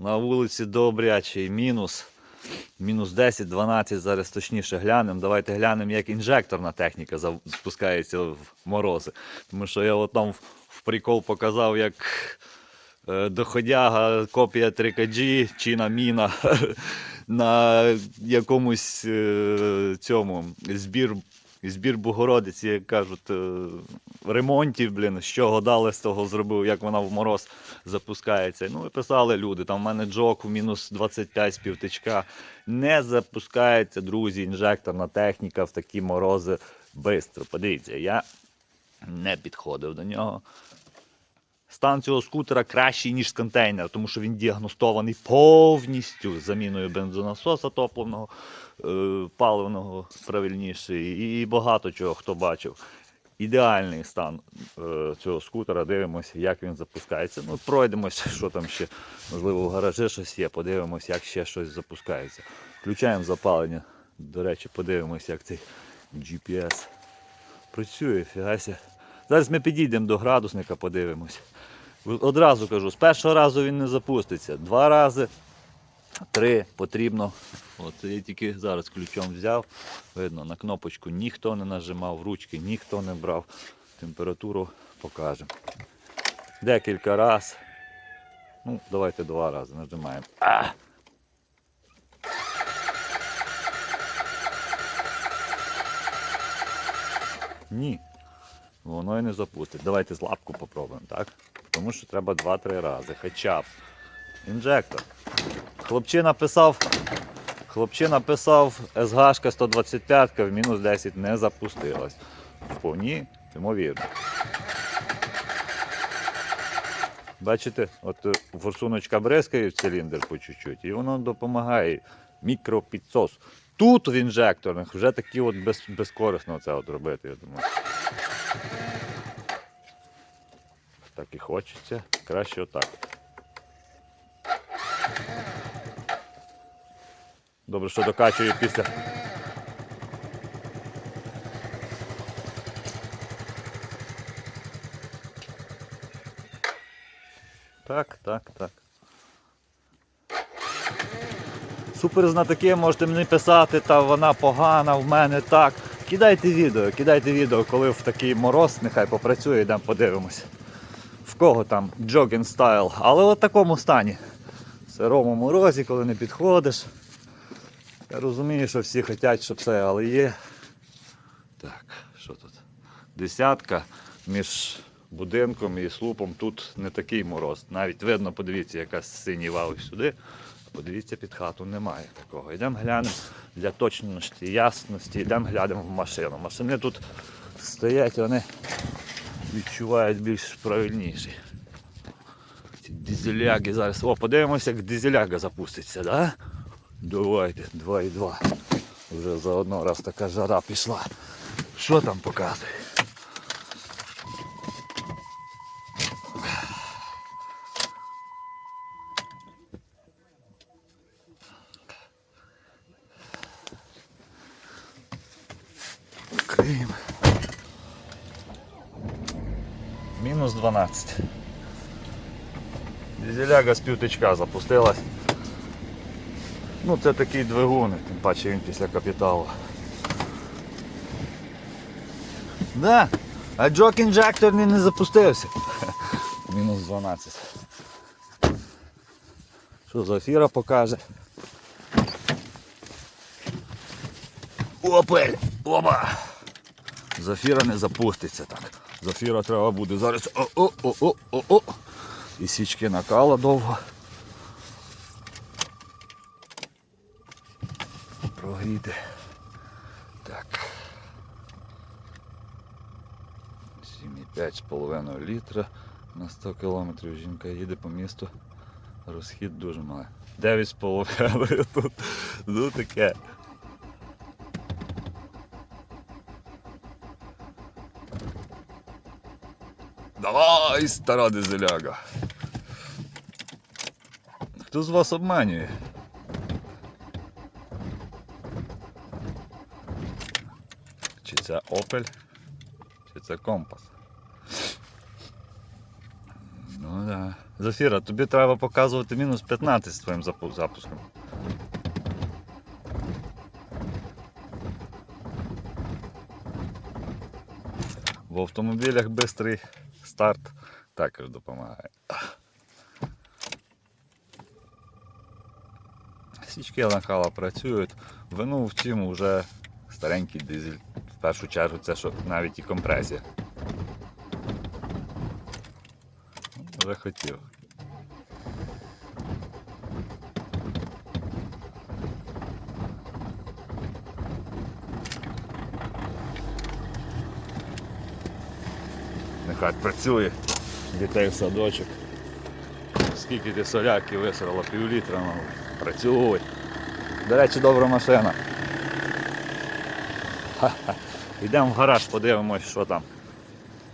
На вулиці Добрячий мінус. Мінус 10-12, зараз точніше глянемо. Давайте глянемо, як інжекторна техніка спускається в морози. Тому що я от там в- в прикол показав, як е, доходяга копія 3KG чи на міна на якомусь е, цьому збір, збір Богородиці, як кажуть, ремонтів, блін, що гадали з того зробив, як вона в мороз запускається. Ну і писали люди, там в мене джок у мінус 25 з півтичка. Не запускається, друзі, інжекторна техніка в такі морози бистро. Подивіться, я не підходив до нього. Стан цього скутера кращий, ніж контейнер, тому що він діагностований повністю заміною бензонасоса топливного, е, паливного правильніше, і багато чого хто бачив. Ідеальний стан е, цього скутера. Дивимося, як він запускається. Ну, пройдемось, що там ще, можливо, в гаражі щось є, подивимось, як ще щось запускається. Включаємо запалення. До речі, подивимось, як цей GPS працює, фігася. Зараз ми підійдемо до градусника, подивимось. Одразу кажу, з першого разу він не запуститься. Два рази, три потрібно. От я тільки зараз ключом взяв. Видно, на кнопочку ніхто не нажимав, ручки ніхто не брав. Температуру покажемо. Декілька разів. Ну, давайте два рази нажимаємо. Ні. Воно і не запустить. Давайте з лапку попробуємо, так? Тому що треба 2-3 рази. Хоча б. Інжектор. Хлопчина писав. Хлопчина писав, СГшка 125 в мінус 10 не запустилась. Вповні, ймовірно. Бачите, от е, форсуночка бризкає в циліндр по чуть-чуть, і воно допомагає. Мікропідсос. Тут в інжекторних вже такі от без, безкорисно це от робити, я думаю. Так і хочеться. Краще отак. Добре, що докачує після. Так, так, так. Супер знатоки можете мені писати, та вона погана, в мене так. Кидайте відео, кидайте відео, коли в такий мороз, нехай попрацює, йдемо подивимось. В кого там джогінг стайл, але от в такому стані. В сирому морозі, коли не підходиш. Я розумію, що всі хочуть, щоб це, але є. Так, що тут? Десятка між будинком і слупом тут не такий мороз. Навіть видно, подивіться, яка синіва ось сюди. Подивіться, під хату немає такого. Йдемо глянемо для точності, ясності, йдемо глянемо в машину. Машини тут стоять, вони відчувають більш правильніші. Ці дизеляги зараз. О, подивимося, як дизеляга запуститься, да? Давайте, 2,2. Вже заодно раз така жара пішла. Що там показує? Мінус 12. Дизеляга з півтичка запустилась. Ну це такий двигун, тим паче він після капіталу. Да, а джок інжекторний не запустився. Мінус 12. Що Зафіра покаже? Опель! Оба! Зафіра не запуститься так. Зафіра треба буде зараз. О-о-о-о-о-о. І січки накала довго. Прогріти. Так. 7,5,5 літра на 100 кілометрів. Жінка їде по місту. Розхід дуже малий. 9,5 тут. Ну таке. Давай, стара дизеляга. Хто з вас обманює? Чи це Opel, чи це компас? Ну да, Зафіра, тобі треба показувати мінус 15 з твоїм запу- запуском. В автомобілях швидкий Старт також допомагає. Січки накала працюють. Вину в цьому вже старенький дизель. В першу чергу це що навіть і компресія. Ну, Вже хотів. Нехай працює. Дітей в садочок. Скільки ти соляки висрала, пів літра, ну, працюй. До речі, добра машина. Йдемо в гараж, подивимось, що там.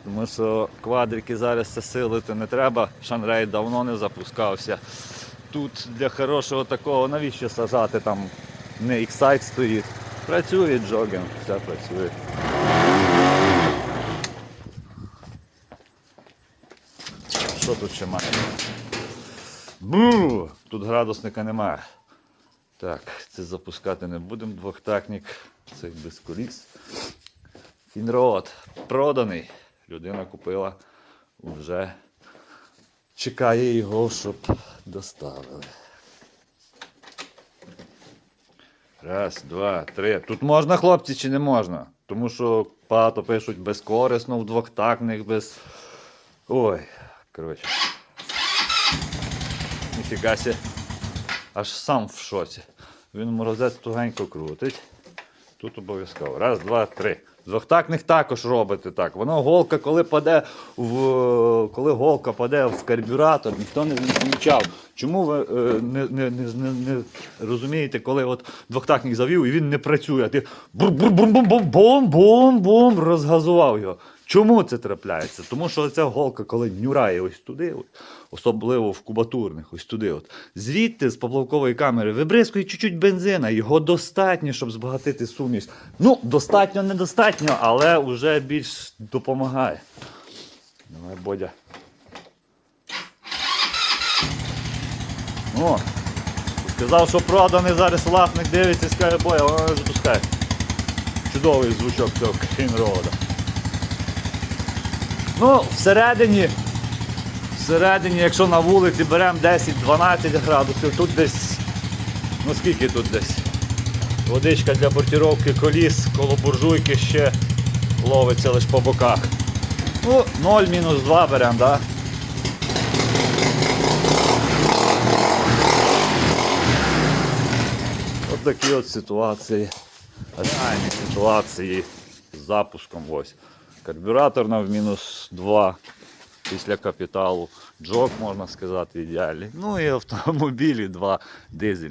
Тому що квадрики зараз це силити не треба. Шанрей давно не запускався. Тут для хорошого такого, навіщо сажати там не Excite стоїть. Працює джогінг, все працює. Що тут ще має? Бу! Тут градусника немає. Так, це запускати не будемо двохтакник. Це без коліс. Фінрод проданий. Людина купила, вже чекає його, щоб доставили. Раз, два, три. Тут можна, хлопці, чи не можна? Тому що багато пишуть безкорисно в двохтакних, без. Ой, коротше. Ніфіга сі. Аж сам в шоці. Він морозець тугенько крутить. Тут обов'язково. Раз, два, три. Двохтакних також робите так. Воно голка, коли паде в коли голка паде в карбюратор, ніхто не відмічав. Чому ви е, не, не, не, не, розумієте, коли от двохтакник завів і він не працює, а ти бум-бум-бум-бум-бум-бум розгазував його. Чому це трапляється? Тому що ця голка, коли нюрає ось туди, особливо в кубатурних, ось туди. От, звідти з поплавкової камери вибризкує чуть-чуть бензина, його достатньо, щоб збагатити суміш. Ну, достатньо, недостатньо, але вже більш допомагає. Давай, Бодя. О, сказав, що проданий зараз власник дивиться скаже, боя, воно не запускає. Чудовий звучок цього кінрода. Ну, всередині, всередині, якщо на вулиці беремо 10-12 градусів, тут десь, ну скільки тут десь? Водичка для бортировки коліс, коло буржуйки ще ловиться лише по боках. Ну, 0 мінус 2 беремо, так? От такі от ситуації. Реальні ситуації з запуском. Ось. Карбюратор на в мінус 2 після капіталу. Джок, можна сказати, ідеальний. Ну і автомобілі 2 дизель.